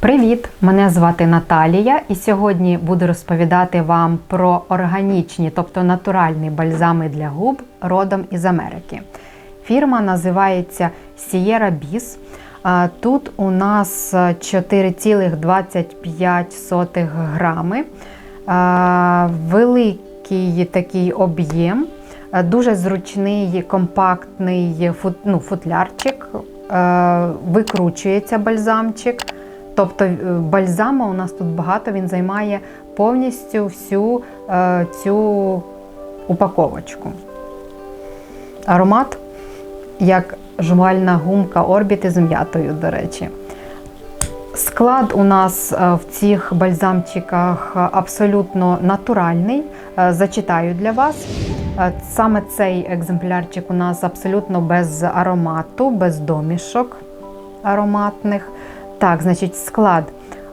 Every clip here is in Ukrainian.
Привіт! Мене звати Наталія, і сьогодні буду розповідати вам про органічні, тобто натуральні бальзами для губ родом із Америки. Фірма називається Sierra Bis. Тут у нас 4,25 грами. Великий такий об'єм, дуже зручний, компактний ну, футлярчик, викручується бальзамчик. Тобто е, бальзама у нас тут багато, він займає повністю всю е, цю упаковочку. Аромат як жувальна гумка орбіти з м'ятою, до речі. Склад у нас е, в цих бальзамчиках абсолютно натуральний. Е, Зачитаю для вас. Саме цей екземплярчик у нас абсолютно без аромату, без домішок ароматних. Так, значить, склад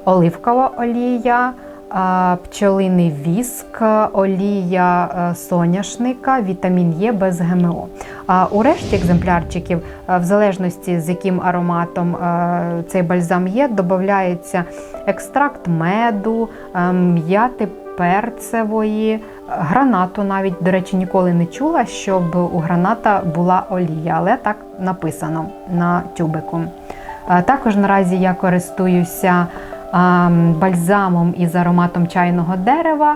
оливкова олія, а, пчолиний віск, олія е, соняшника, вітамін Е без ГМО. А у решті екземплярчиків, е, в залежності з яким ароматом е, цей бальзам є, додається екстракт меду, м'яти перцевої, гранату навіть, до речі, ніколи не чула, щоб у граната була олія, але так написано на тюбику. Також наразі я користуюся бальзамом із ароматом чайного дерева.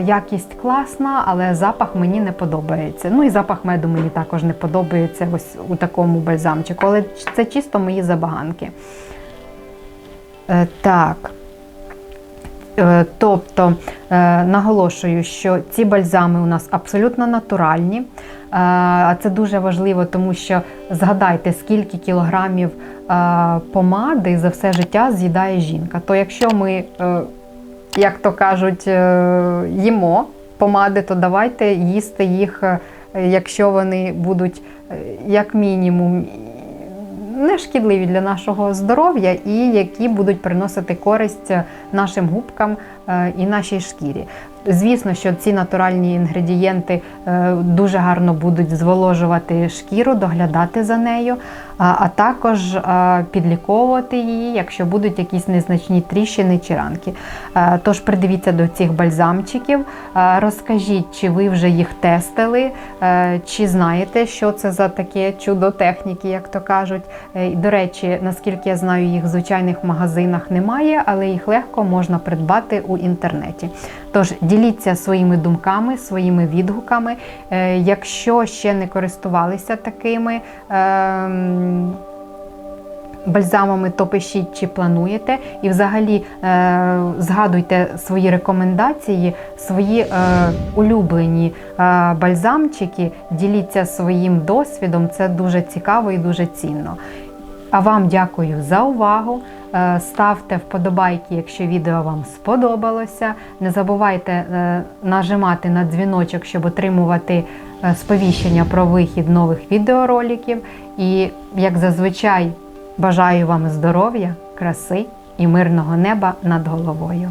Якість класна, але запах мені не подобається. Ну і запах меду мені також не подобається ось у такому бальзамчику, але це чисто мої забаганки. Е, Так. Е, Тобто е, наголошую, що ці бальзами у нас абсолютно натуральні. Е, А це дуже важливо, тому що згадайте, скільки кілограмів помади за все життя з'їдає жінка. То якщо ми, як то кажуть, їмо помади, то давайте їсти їх, якщо вони будуть як мінімум не шкідливі для нашого здоров'я і які будуть приносити користь нашим губкам е, і нашій шкірі. Звісно, що ці натуральні інгредієнти е, дуже гарно будуть зволожувати шкіру, доглядати за нею, а також е, підліковувати її, якщо будуть якісь незначні тріщини чи ранки. Е, Тож придивіться до цих бальзамчиків, е, розкажіть, чи ви вже їх тестили, чи знаєте, що це за таке чудо техніки, як то кажуть. До речі, наскільки я знаю, їх в звичайних магазинах немає, але їх легко можна придбати у інтернеті. Тож діліться своїми думками, своїми відгуками. Якщо ще не користувалися такими. Бальзамами, то пишіть, чи плануєте, і взагалі е, згадуйте свої рекомендації, свої е, улюблені е, бальзамчики, діліться своїм досвідом. Це дуже цікаво і дуже цінно. А вам дякую за увагу. Е, Ставте вподобайки, якщо відео вам сподобалося. Не забувайте е, нажимати на дзвіночок, щоб отримувати е, сповіщення про вихід нових відеороликів. І, як зазвичай, бажаю вам здоров'я, краси і мирного неба над головою.